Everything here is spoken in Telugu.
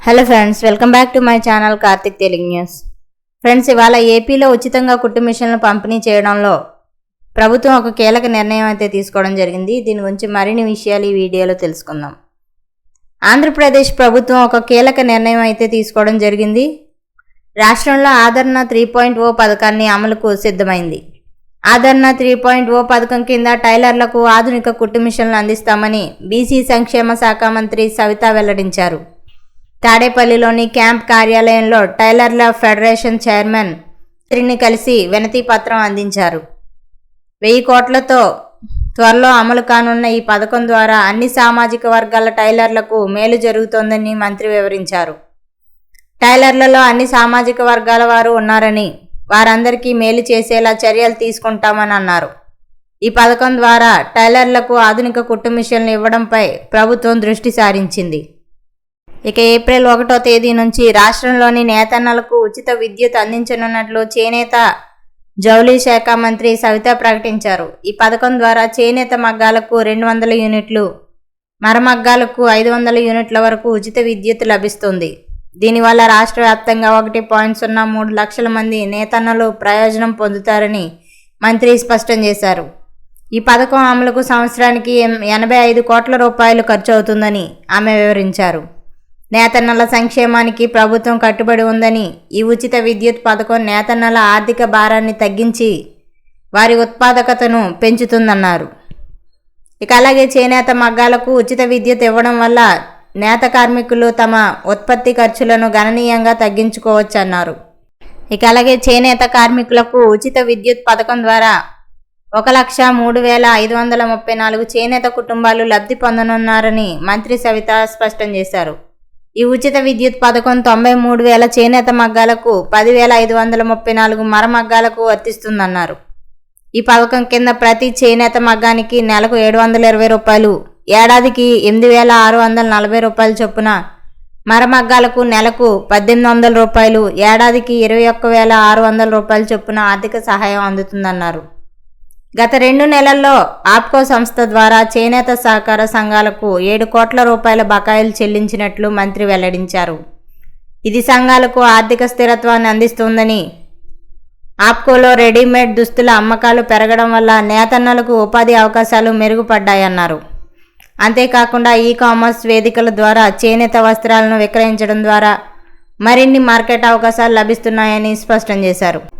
Hello friends welcome back to my channel Karthik Telugu news friends ఇవాళ ఏపీలో ఉచితంగా కుట్టు మిషన్లు పంపిణీ చేయడంలో ప్రభుత్వం ఒక కీలక నిర్ణయం అయితే తీసుకోవడం జరిగింది. దీని గురించి మరిన్ని విషయాలు ఈ వీడియోలో తెలుసుకుందాం. ఆంధ్రప్రదేశ్ ప్రభుత్వం ఒక కీలక నిర్ణయం అయితే తీసుకోవడం జరిగింది. రాష్ట్రంలో ఆదరణ త్రీ పాయింట్ ఓ పథకాన్ని అమలుకు సిద్ధమైంది. ఆదరణ త్రీ పాయింట్ ఓ పథకం కింద టైలర్లకు ఆధునిక కుట్టు మిషన్లు అందిస్తామని బీసీ సంక్షేమ శాఖ మంత్రి సవిత వెల్లడించారు. తాడేపల్లిలోని క్యాంప్ కార్యాలయంలో టైలర్ల ఫెడరేషన్ చైర్మన్ మంత్రిని కలిసి వినతి పత్రం అందించారు. వెయ్యి కోట్లతో త్వరలో అమలు కానున్న ఈ పథకం ద్వారా అన్ని సామాజిక వర్గాల టైలర్లకు మేలు జరుగుతోందని మంత్రి వివరించారు. టైలర్లలో అన్ని సామాజిక వర్గాల వారు ఉన్నారని వారందరికీ మేలు చేసేలా చర్యలు తీసుకుంటామని అన్నారు. ఈ పథకం ద్వారా టైలర్లకు ఆధునిక కుట్టు మిషన్లు ఇవ్వడంపై ప్రభుత్వం దృష్టి సారించింది. ఇక ఏప్రిల్ ఒకటో తేదీ నుంచి రాష్ట్రంలోని నేతన్నలకు ఉచిత విద్యుత్ అందించనున్నట్లు చేనేత జౌళి శాఖ మంత్రి సవిత ప్రకటించారు. ఈ పథకం ద్వారా చేనేత మగ్గాలకు రెండు వందల యూనిట్లు మరమగ్గాలకు ఐదు వందల యూనిట్ల వరకు ఉచిత విద్యుత్ లభిస్తుంది. దీనివల్ల రాష్ట్ర వ్యాప్తంగా ఒకటి పాయింట్ సున్నా మూడు లక్షల మంది నేతన్నలు ప్రయోజనం పొందుతారని మంత్రి స్పష్టం చేశారు. ఈ పథకం అమలుకు సంవత్సరానికి ఎనభై ఐదు కోట్ల రూపాయలు ఖర్చు అవుతుందని ఆమె వివరించారు. నేతన్నల సంక్షేమానికి ప్రభుత్వం కట్టుబడి ఉందని ఈ ఉచిత విద్యుత్ పథకం నేతన్నల ఆర్థిక భారాన్ని తగ్గించి వారి ఉత్పాదకతను పెంచుతుందన్నారు. ఇక అలాగే చేనేత మగ్గాలకు ఉచిత విద్యుత్ ఇవ్వడం వల్ల నేత కార్మికులు తమ ఉత్పత్తి ఖర్చులను గణనీయంగా తగ్గించుకోవచ్చన్నారు. ఇక అలాగే చేనేత కార్మికులకు ఉచిత విద్యుత్ పథకం ద్వారా ఒక లక్ష మూడు వేల ఐదు వందల ముప్పై నాలుగు చేనేత కుటుంబాలు లబ్ధి పొందనున్నారని మంత్రి సవిత స్పష్టం చేశారు. ఈ ఉచిత విద్యుత్ పథకం తొంభై మూడు వేల చేనేత మగ్గాలకు పదివేల ఐదు వందల ముప్పై నాలుగు మర మగ్గాలకు వర్తిస్తుందన్నారు. ఈ పథకం కింద ప్రతి చేనేత మగ్గానికి నెలకు ఏడు వందల ఇరవై రూపాయలు ఏడాదికి ఎనిమిది వేల ఆరు వందల నలభై రూపాయలు చొప్పున మరమగ్గాలకు నెలకు పద్దెనిమిది వందల రూపాయలు ఏడాదికి ఇరవై ఒక్క వేల ఆరు వందల రూపాయల చొప్పున ఆర్థిక సహాయం అందుతుందన్నారు. గత రెండు నెలల్లో ఆప్కో సంస్థ ద్వారా చేనేత సహకార సంఘాలకు ఏడు కోట్ల రూపాయల బకాయిలు చెల్లించినట్లు మంత్రి వెల్లడించారు. ఇది సంఘాలకు ఆర్థిక స్థిరత్వాన్ని అందిస్తుందని ఆప్కోలో రెడీమేడ్ దుస్తుల అమ్మకాలు పెరగడం వల్ల నేతన్నలకు ఉపాధి అవకాశాలు మెరుగుపడ్డాయన్నారు. అంతేకాకుండా ఈ కామర్స్ వేదికల ద్వారా చేనేత వస్త్రాలను విక్రయించడం ద్వారా మరిన్ని మార్కెట్ అవకాశాలు లభిస్తున్నాయని స్పష్టం చేశారు.